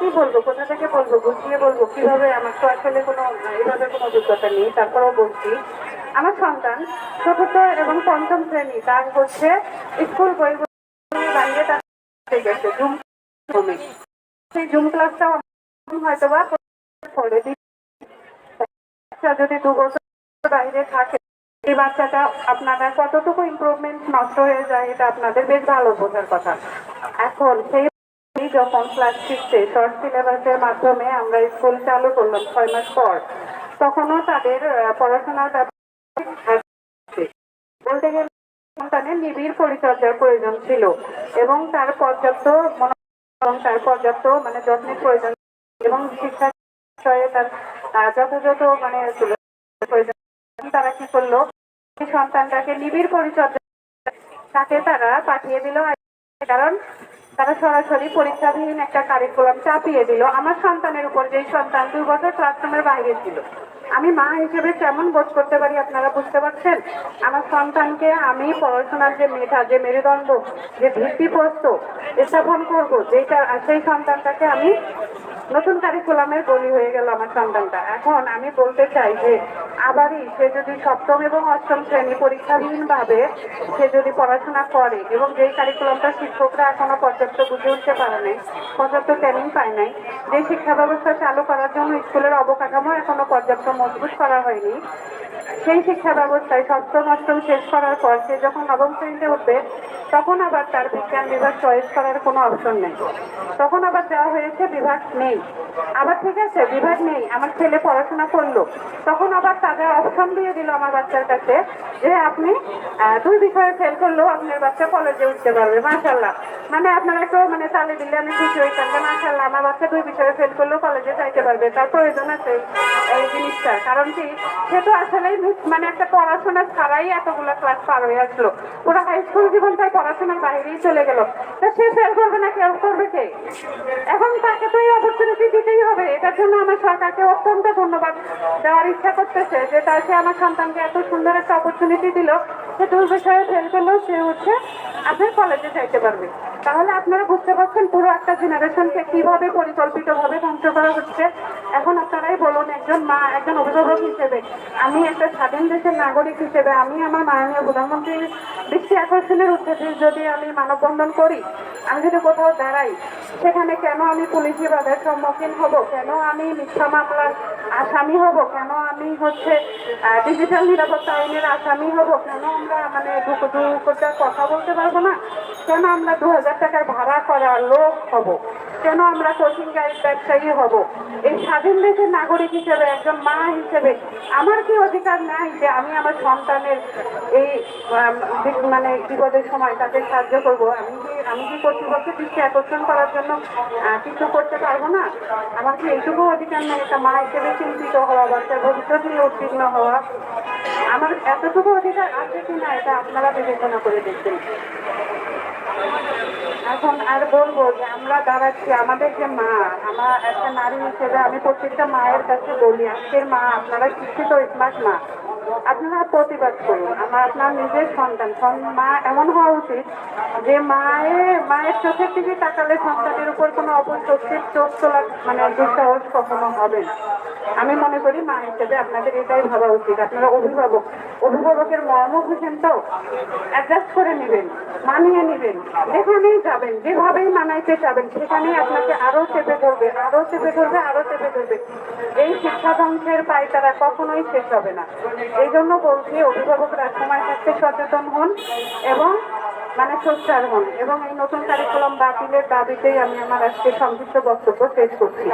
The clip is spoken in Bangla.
কি বলব? কোথা থেকে বলব? বুঝিয়ে বলব? কীভাবে আমার তো আসলে কোনো, এভাবে কোনো অভিজ্ঞতা নেই? তারপরেও বলছি, আমার সন্তান চতুর্থ এবং পঞ্চম শ্রেণি, তার হচ্ছে স্কুল বই বাইরে তার সেই জুম ক্লাসটাও হয়তো বা করে যদি দু বছর বাইরে থাকে, এই বাচ্চাটা আপনারা কতটুকু ইম্প্রুভমেন্ট নষ্ট হয়ে যায়, এটা আপনাদের বেশ ভালো বোঝার কথা। এখন সেই যখন ক্লাস সিক্সে শর্ট সিলেবাসের মাধ্যমে আমরা স্কুল চালু করলাম ছয় মাস পর, তখনও তাদের পড়াশোনার ব্যাপারে বলতে গেলে সন্তানের নিবিড় পরিচর্যার প্রয়োজন ছিল এবং তার পর্যাপ্ত এবং তার পর্যাপ্ত মানে যত্নের প্রয়োজন এবং শিক্ষা বিষয়ে তার যথাযথ মানে প্রয়োজন তারা কি করল? সন্তানটাকে নিবিড় পরিচর্যা তাকে তারা পাঠিয়ে দিল। কারণ তারা সরাসরি পরীক্ষাবিহীন একটা কারিকুলাম চাপিয়ে দিল। আমার সন্তানের উপর যেই সন্তান দুই বছর ক্লাসরুমের বাইরে ছিল। আমি মা হিসেবে কেমন বোধ করতে পারি আপনারা বুঝতে পারছেন? আমার সন্তানকে আমি পড়াশোনার যে মেধা, যে মেরুদণ্ড, যে ভিত্তিপ্রস্ত স্থাপন করব যেটা সেই সন্তানটাকে আমি নতুন কারিকুলামের বলি হয়ে গেল আমার সন্তানটা। এখন আমি বলতে চাই যে, আবারই সে যদি সপ্তম এবং অষ্টম শ্রেণি পরীক্ষাবিহীন ভাবে সে যদি পড়াশোনা করে এবং যেই কারিকুলামটা শিক্ষকরা এখনও পর্যাপ্ত বুঝে উঠতে পারে নাই, পর্যাপ্ত ট্রেনিং পায় নাই, যে শিক্ষা ব্যবস্থা চালু করার জন্য স্কুলের অবকাঠামো এখনও পর্যাপ্ত মজবুত করা হয়নি শিক্ষা ব্যবস্থায় সপ্তম অষ্টম শেষ করার পর সে যখন নবম শ্রেণীতে উঠবে, তখন আবার তার বিজ্ঞান বিভাগ চয়েস করার কোনো অপশন নেই। তখন আবার দেওয়া হয়েছে, বিভাগ নেই। আবার ঠিক আছে, বিভাগ নেই, আমার ছেলে পড়াশোনা করল। তখন আবার তাদের অপশন দিয়ে দিল আমার বাচ্চার কাছে যে, আপনি দুই বিষয়ে ফেল করলেও আপনার বাচ্চা কলেজে উঠতে পারবে মাশাল্লাহ মানে আপনারা কেউ মানে তালে দিলে আমি খুশি হইতাম যে মাশাল্লাহ আমার বাচ্চা দুই বিষয়ে ফেল করলেও কলেজে যাইতে পারবে, তার প্রয়োজন আছে এই জিনিসটা। কারণ কি, সে তো আসলেই মানে একটা পড়াশোনা ছাড়াই এতগুলো ক্লাস পার হয়ে আসলো। পুরো হাই স্কুল জীবন তার পড়াশোনার বাইরেই চলে গেল। তা সে ফেল করবে না, কেউ করবে কে? এখন তাকে তো এই অপরচুনিটি দিতেই হবে। এটার জন্য আমার সরকারকে অত্যন্ত ধন্যবাদ দেওয়ার ইচ্ছা করতেছে যে তার সে আমার সন্তানকে এত সুন্দর একটা অপরচুনিটি দিল সে দুই বিষয়ে ফেল করলেও সে হচ্ছে আপনার কলেজে যাইতে পারবে। তাহলে আপনারা বুঝতে পারছেন পুরো একটা জেনারেশনকে কীভাবে পরিকল্পিতভাবে ধ্বংস করা হচ্ছে। এখন আপনারাই বলুন, একজন মা, একজন অভিভাবক হিসেবে, আমি একটা স্বাধীন দেশের নাগরিক হিসেবে, আমি আমার মাননীয় প্রধানমন্ত্রীর দৃষ্টি আকর্ষণের উদ্দেশ্যে যদি আমি মানববন্ধন করি, আমি যদি কোথাও দাঁড়াই, সেখানে কেন আমি পুলিশি বাধার সম্মুখীন হব? কেন আমি মিথ্যা মামলার আসামি হব? কেন আমি হচ্ছে ডিজিটাল নিরাপত্তা আইনের আসামি হব? কেন আমরা মানে দুটো কথা বলতে পারব না? কেন আমরা দু হাজার টাকার ভাড়া করা লোক হব? কেন আমরা কোচিং গাইড ব্যবসায়ী হব? এই স্বাধীন দেশের নাগরিক হিসেবে, একজন মা হিসেবে আমার কি অধিকার নাই যে আমি আমার সন্তানের এই মানে বিপদের সময় তাকে সাহায্য করব? আমি কি আমি কি কর্তৃপক্ষের দৃষ্টি আকর্ষণ করার জন্য কিছু করতে পারব না? আমার কি এইটুকু অধিকার নেই? একটা মা হিসেবে চিন্তিত হওয়া বাচ্চার ভবিষ্যৎ নিয়ে উদ্বিগ্ন হওয়া? আমার এতটুকু অধিকার আছে কি না এটা আপনারা বিবেচনা করে দেখবেন। এখন আর বলব যে আমরা দাঁড়াচ্ছি, আমাদের যে মা, আমার একটা নারী হিসেবে আমি প্রত্যেকটা মায়ের কাছে বলি, আজকের মা আপনারা শিক্ষিত স্মার্ট মা। আপনারা প্রতিবাদ করুন, আমার আপনার নিজের সন্তান। সন- মা এমন হওয়া উচিত যে মায়ের মায়ের চোখের দিকে তাকালে সন্তানের উপর কোনো অপশক্তির চোখ তোলা মানে দুঃসাহস কখনো হবে না। আমি মনে করি মা হিসেবে আপনাদের এটাই ভাবা উচিত। আপনারা অভিভাবক, অভিভাবকের মর্ম বুঝেন তো অ্যাডজাস্ট করে নেবেন, মানিয়ে নেবেন, যেখানেই যাবেন, যেভাবেই মানাইতে যাবেন, সেখানেই আপনাকে আরও চেপে ধরবে, আরও চেপে ধরবে, আরও চেপে ধরবে। এই শিক্ষা ধ্বংসের পাই তারা কখনোই শেষ হবে না। এই জন্য বলছি, অভিভাবকরা সময় থাকতে সচেতন হন এবং মানে সোচ্চার হন এবং এই নতুন কারিকুলাম বাতিলের দাবিতেই আমি আমার আজকে সংক্ষিপ্ত বক্তব্য শেষ করছি।